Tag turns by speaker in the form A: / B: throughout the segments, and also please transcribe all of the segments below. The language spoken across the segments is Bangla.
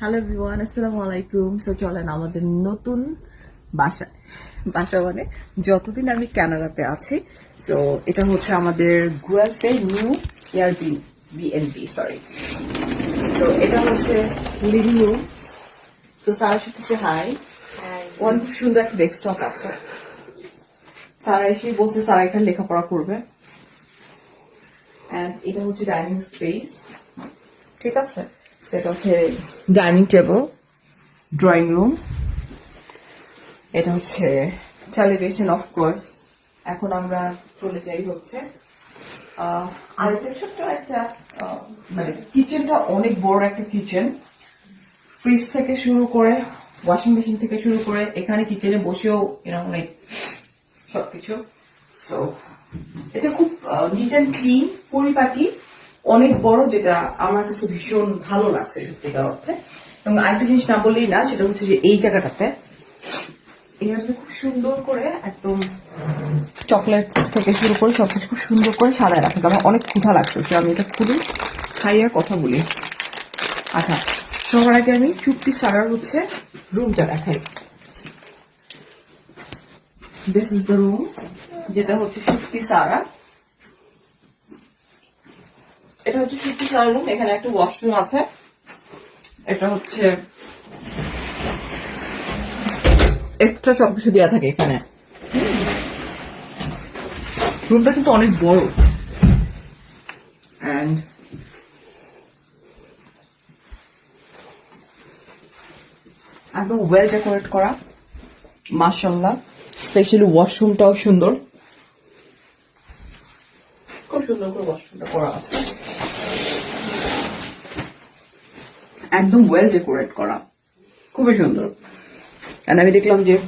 A: হ্যালো ভিওয়ান আসসালামু আলাইকুম সো চলেন আমাদের নতুন বাসা বাসা মানে যতদিন আমি কানাডাতে আছি সো এটা হচ্ছে আমাদের গুয়েলফে new year Airbnb sorry so এটা হচ্ছে লিভিং রুম তো সারা সাথে হাই অনেক সুন্দর একটা ডেস্কটপ আছে। সারা এসে বসে সারা এখানে লেখাপড়া করবে। এটা হচ্ছে ডাইনিং স্পেস ঠিক আছে? সেটা হচ্ছে ডাইনিং টেবিল ড্রয়িং রুম এটা হচ্ছে টেলিভিশন অফ কোর্স এখন আমরা চলে যাই হচ্ছে আহ, আরেকটা ছোট্ট একটা মানে কিচেনটা অনেক বড় একটা কিচেন ফ্রিজ থেকে শুরু করে ওয়াশিং মেশিন থেকে শুরু করে এখানে কিচেনে বসেও এরকম অনেক সবকিছু। তো এটা খুব নিট অ্যান্ড ক্লিন পরিপাটি। অনেক বড় যেটা আমার কাছে ভীষণ ভালো লাগছে সত্যিকার অর্থে। এবং আরেকটা জিনিস না বললেই না, সেটা হচ্ছে যে এই জায়গাটাতে এটাতে খুব সুন্দর করে একদম চকলেট থেকে শুরু করে সবকিছু খুব সুন্দর করে সাজায় রাখছে। আমার অনেক ক্ষুধা লাগছে সে আমি এটা খুলি খাইয়ে কথা বলি। আচ্ছা সবার আগে আমি চুক্তি সারার হচ্ছে রুমটা দেখাই। দিস ইজ দ্য রুম যেটা হচ্ছে সুক্তি সারা। এটা হচ্ছে সুক্তি সারা রুম এখানে একটা ওয়াশরুম আছে। এটা হচ্ছে এক্সট্রা সবকিছু দেওয়া থাকে এখানে। রুমটা কিন্তু অনেক বড়। একদম ওয়েল ডেকোরেট করা। মাশাল্লাহ স্পেশালি ওয়াশরুমটাও সুন্দর। খুব সুন্দর করে ওয়াশরুমটা করা আছে। একদম ওয়েল ডেকোরেট করা। খুবই সুন্দর। And আমি দেখলাম যে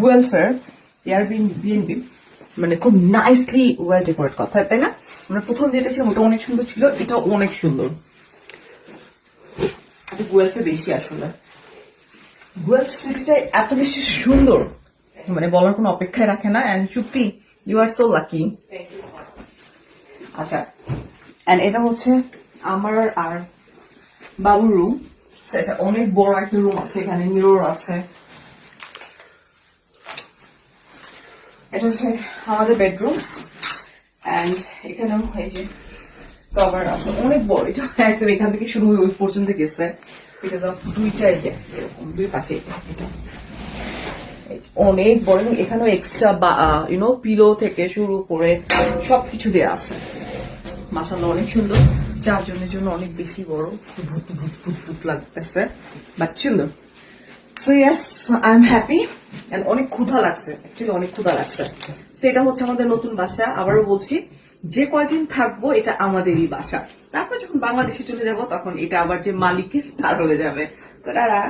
A: গুয়েলফেয়ার এয়ারবিএনবি মানে খুব নাইসলি ওয়েল ডেকোরেট কথা তাই না? আমরা প্রথম যেটা ছিল ওটা অনেক সুন্দর ছিল এটা অনেক সুন্দর। গুয়েলফে বেশি আসলে। গুয়েলফ সিটিটা এত বেশি সুন্দর। মানে বলার কোনো অপেক্ষায় রাখে না অ্যান্ড চুক্তি ইউ আর সো লাকি আচ্ছা অ্যান্ড এটা হচ্ছে আমার আর বাবুর রুম সেটা অনেক বড় একটা রুম আছে, এখানে মিরর আছে। এটা হচ্ছে আমাদের বেডরুম অ্যান্ড এই যে কভার আছে, অনেক বড়। এটা একদম এখান থেকে শুরু হয়ে ওই পর্যন্ত গেছে। বিকজ অফ দুইটা এই যে, এরকম দুই পাশে এটা। অনেক বড় এখানেও এক্সট্রা বা ইউনো পিলো থেকে শুরু করে সবকিছু দেওয়া আছে। মাসাল্লাহ অনেক সুন্দর। চারজনের জন্য অনেক বেশি বড়। ভূত ভূত ভূত ভূত লাগতেছে। বাট সুন্দর so yes I am happy and অনেক ক্ষুধা লাগছে। অ্যাকচুয়ালি অনেক ক্ষুধা লাগছে। সো এটা হচ্ছে আমাদের নতুন বাসা। আবারও বলছি, যে কয়দিন থাকব, এটা আমাদেরই বাসা। তারপর যখন বাংলাদেশে চলে যাব, তখন এটা আবার যে মালিকের তার হয়ে যাবে। তো টাটা